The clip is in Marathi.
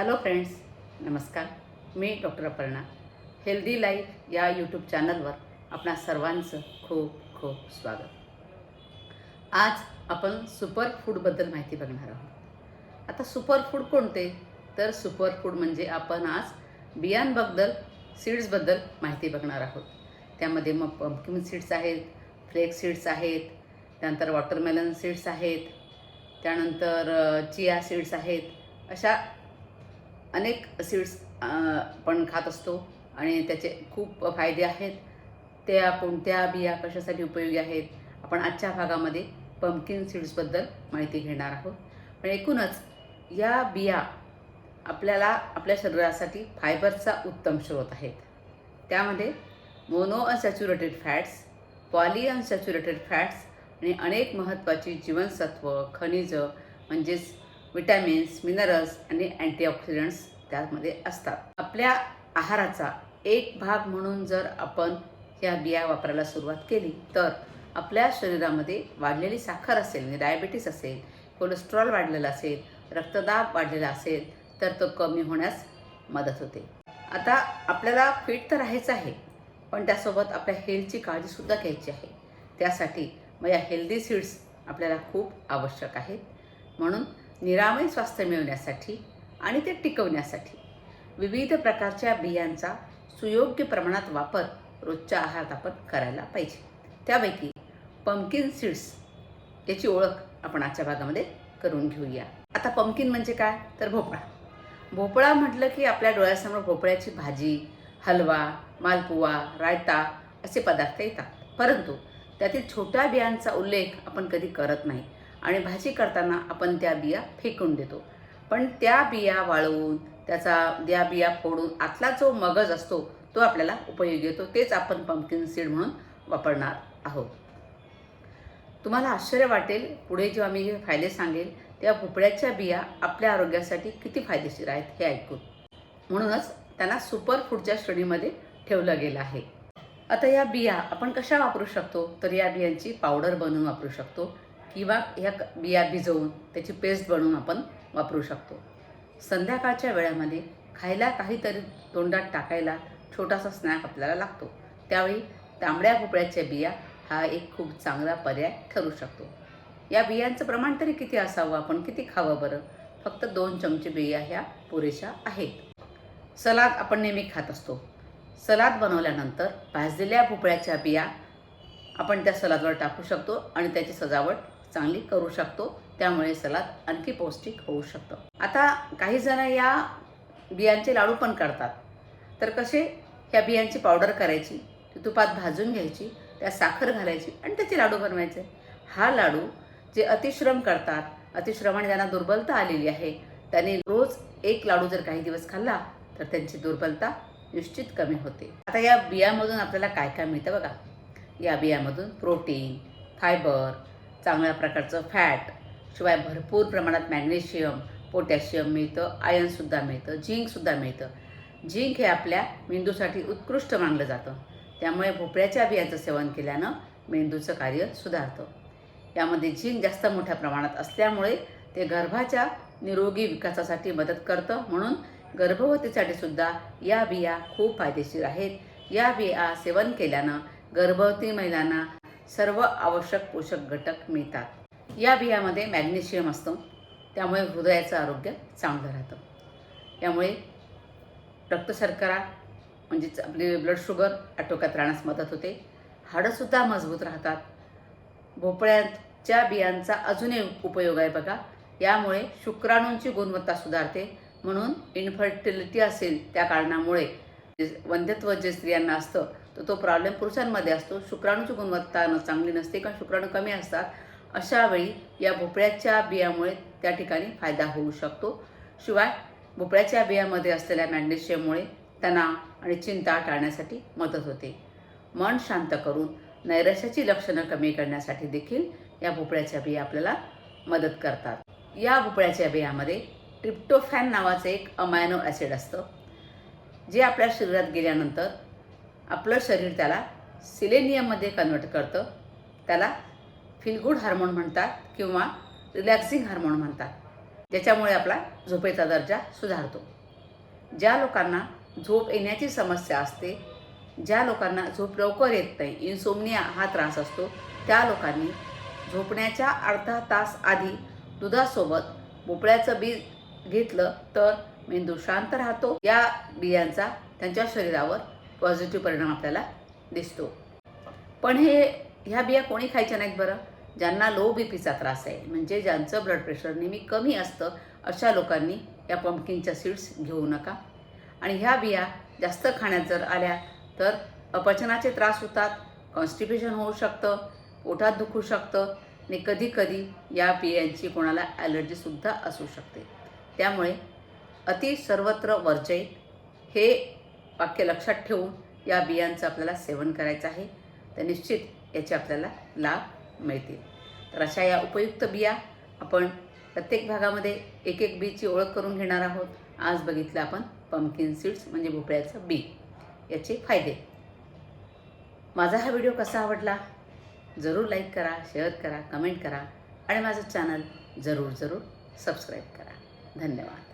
हॅलो फ्रेंड्स नमस्कार. मी डॉक्टर अपर्णा. हेल्दी लाईफ या यूट्यूब चॅनलवर आपणा सर्वांचं खूप खूप स्वागत. आज आपण सुपर फूडबद्दल माहिती बघणार आहोत. आता सुपर फूड कोणते? तर सुपर फूड म्हणजे आपण आज बियांबद्दल सीड्सबद्दल माहिती बघणार आहोत. त्यामध्ये मग पम्पकिन सीड्स आहेत फ्लेक सीड्स आहेत त्यानंतर वॉटरमेलन सीड्स आहेत त्यानंतर चिया सीड्स आहेत अशा अनेक सीड्स आपण खात असतो आणि त्याचे खूप फायदे आहेत. त्या कोणत्या बिया कशासाठी उपयोगी आहेत? आपण आजच्या भागामध्ये पंपकिन सीड्सबद्दल माहिती घेणार आहोत. पण एकूणच या बिया आपल्याला आपल्या शरीरासाठी फायबरचा उत्तम स्रोत आहेत. त्यामध्ये mono unsaturated fats poly unsaturated fats आणि अनेक महत्त्वाची जीवनसत्व खनिजं म्हणजेच विटॅमिन्स मिनरल्स आणि अँटीऑक्सिडंट्स त्यामध्ये असतात. आपल्या आहाराचा एक भाग म्हणून जर आपण ह्या बिया वापरायला सुरुवात केली तर आपल्या शरीरामध्ये वाढलेली साखर असेल म्हणजे डायबिटीस असेल कोलेस्ट्रॉल वाढलेला असेल रक्तदाब वाढलेला असेल तर तो कमी होण्यास मदत होते. आता आपल्याला फिट तर राहायचं आहे पण त्यासोबत आपल्या हेल्थची काळजीसुद्धा घ्यायची आहे. त्यासाठी मग या हेल्दी सीड्स आपल्याला खूप आवश्यक आहेत. म्हणून निरामय स्वास्थ्य मिळवण्यासाठी आणि ते टिकवण्यासाठी विविध प्रकारच्या बियांचा सुयोग्य प्रमाणात वापर रोजच्या आहारात आपण करायला पाहिजे. त्यापैकी पंपकिन सीड्स याची ओळख आपण आजच्या भागामध्ये करून घेऊया. आता पंपकिन म्हणजे काय? तर भोपळा. भोपळा म्हटलं की आपल्या डोळ्यासमोर भोपळ्याची भाजी हलवा मालपुवा रायता असे पदार्थ येतात. परंतु त्यातील छोट्या बियांचा उल्लेख आपण कधी करत नाही. आणि भाजी करताना आपण त्या बिया फेकून देतो. पण त्या बिया वाळवून त्याचा त्या बिया फोडून आतला जो मगज असतो तो आपल्याला उपयोगी येतो. तेच आपण पंपकिन सीड म्हणून वापरणार आहोत. तुम्हाला आश्चर्य वाटेल पुढे जेव्हा मी हे फायदे सांगेल तेव्हा भोपळ्याच्या बिया आपल्या आरोग्यासाठी किती फायदेशीर आहेत हे ऐकून. म्हणूनच त्यांना सुपर फूडच्या श्रेणीमध्ये ठेवलं गेलं आहे. आता या बिया आपण कशा वापरू शकतो? तर या बियांची पावडर बनवून वापरू शकतो. किंवा ह्या क- बिया भिजवून त्याची पेस्ट बनवून आपण वापरू शकतो. संध्याकाळच्या वेळामध्ये खायला काहीतरी तोंडात टाकायला छोटासा स्नॅक आपल्याला लागतो. त्यावेळी तांबड्या भोपळ्याच्या बिया हा एक खूप चांगला पर्याय ठरू शकतो. या बियांचं प्रमाण तरी किती असावं? आपण किती खावं बरं? फक्त दोन चमचे बिया ह्या पुरेशा आहेत. सलाद आपण नेहमी खात असतो. सलाद बनवल्यानंतर भाजलेल्या भोपळ्याच्या बिया आपण त्या सलादवर टाकू शकतो आणि त्याची सजावट चांगली करू शकतो. त्यामुळे सलाद आणखी पौष्टिक होऊ शकतं. आता काही जण या बियांचे लाडू पण करतात. तर कसे ह्या बियांची पावडर करायची ती तुपात भाजून घ्यायची त्यात साखर घालायची आणि त्याचे लाडू बनवायचे. हा लाडू जे अतिश्रम करतात अतिश्रमाने ज्यांना दुर्बलता आलेली आहे त्यांनी रोज एक लाडू जर काही दिवस खाल्ला तर त्यांची दुर्बलता निश्चित कमी होते. आता या बियामधून आपल्याला काय काय मिळतं बघा? या बियामधून प्रोटीन फायबर चांगल्या प्रकारचं फॅट शिवाय भरपूर प्रमाणात मॅग्नेशियम पोटॅशियम मिळतं आयनसुद्धा मिळतं झिंकसुद्धा मिळतं. झिंक हे आपल्या मेंदूसाठी उत्कृष्ट मानलं जातं. त्यामुळे भोपळ्याच्या बियांचं सेवन केल्यानं मेंदूचं कार्य सुधारतं. यामध्ये झिंक जास्त मोठ्या प्रमाणात असल्यामुळे ते गर्भाच्या निरोगी विकासासाठी मदत करतं. म्हणून गर्भवतीसाठी सुद्धा या बिया खूप फायदेशीर आहेत. या बिया सेवन केल्यानं गर्भवती महिलांना सर्व आवश्यक पोषक घटक मिळतात. या बियामध्ये मॅग्नेशियम असतं. त्यामुळे हृदयाचं आरोग्य चांगलं राहतं. यामुळे रक्तशर्करा म्हणजेच आपली ब्लड शुगर आटोक्यात राहण्यास मदत होते. हाडंसुद्धा मजबूत राहतात. भोपळ्याच्या बियांचा अजूनही उपयोग आहे बघा. यामुळे शुक्राणूंची गुणवत्ता सुधारते. म्हणून इन्फर्टिलिटी असेल त्या कारणामुळे वंध्यत्व जे स्त्रियांना असतं तर तो प्रॉब्लेम पुरुषांमध्ये असतो. शुक्राणूची गुणवत्ता न चांगली नसते किंवा शुक्राणू कमी असतात अशा वेळी या भोपळ्याच्या बियामुळे त्या ठिकाणी फायदा होऊ शकतो. शिवाय भोपळ्याच्या बियामध्ये असलेल्या मॅग्नेशियममुळे तणाव आणि चिंता टाळण्यासाठी मदत होते. मन शांत करून नैराश्याची लक्षणं कमी करण्यासाठी देखील या भोपळ्याच्या बिया आपल्याला मदत करतात. या भोपळ्याच्या बियामध्ये ट्रिप्टोफॅन नावाचं एक अमायनो ॲसिड असतं. जे आपल्या शरीरात गेल्यानंतर आपलं शरीर त्याला सिलेनियममध्ये कन्वर्ट करतं. त्याला फील गुड हार्मोन म्हणतात किंवा रिलॅक्सिंग हार्मोन म्हणतात. ज्याच्यामुळे आपला झोपेचा दर्जा सुधारतो. ज्या लोकांना झोप येण्याची समस्या असते ज्या लोकांना झोप लवकर येत नाही इन्सोमनिया हा त्रास असतो त्या लोकांनी झोपण्याच्या अर्धा तास आधी दुधासोबत भोपळ्याचं बीज घेतलं तर मेंदू शांत राहतो. या बियांचा त्यांच्या शरीरावर पॉझिटिव्ह परिणाम आपल्याला दिसतो. पण हे ह्या बिया कोणी खायच्या नाहीत बरं? ज्यांना लो बी पीचा त्रास आहे. म्हणजे ज्यांचं ब्लड प्रेशर नेहमी कमी असतं अशा लोकांनी या पम्पकिनच्या सीड्स घेऊ नका. आणि ह्या बिया जास्त खाण्यात जर आल्या तर अपचनाचे त्रास होतात कॉन्स्टिपेशन होऊ शकतं पोटात दुखू शकतं आणि कधीकधी या बियांची कोणाला ॲलर्जीसुद्धा असू शकते. त्यामुळे अति सर्वत्र वर्जय हे वाक्य लक्षात ठेवून या बियांचं आपल्याला सेवन करायचं आहे. तर निश्चित याचे आपल्याला लाभ मिळतील. तर अशा या उपयुक्त बिया आपण प्रत्येक भागामध्ये एक एक बीची ओळख करून घेणार आहोत. आज बघितलं आपण पंपकिन सीड्स म्हणजे भोपळ्याचं बी. याचे फायदे. माझा हा व्हिडिओ कसा आवडला? जरूर लाईक करा शेअर करा कमेंट करा आणि माझं चॅनल जरूर जरूर सबस्क्राईब करा. धन्यवाद.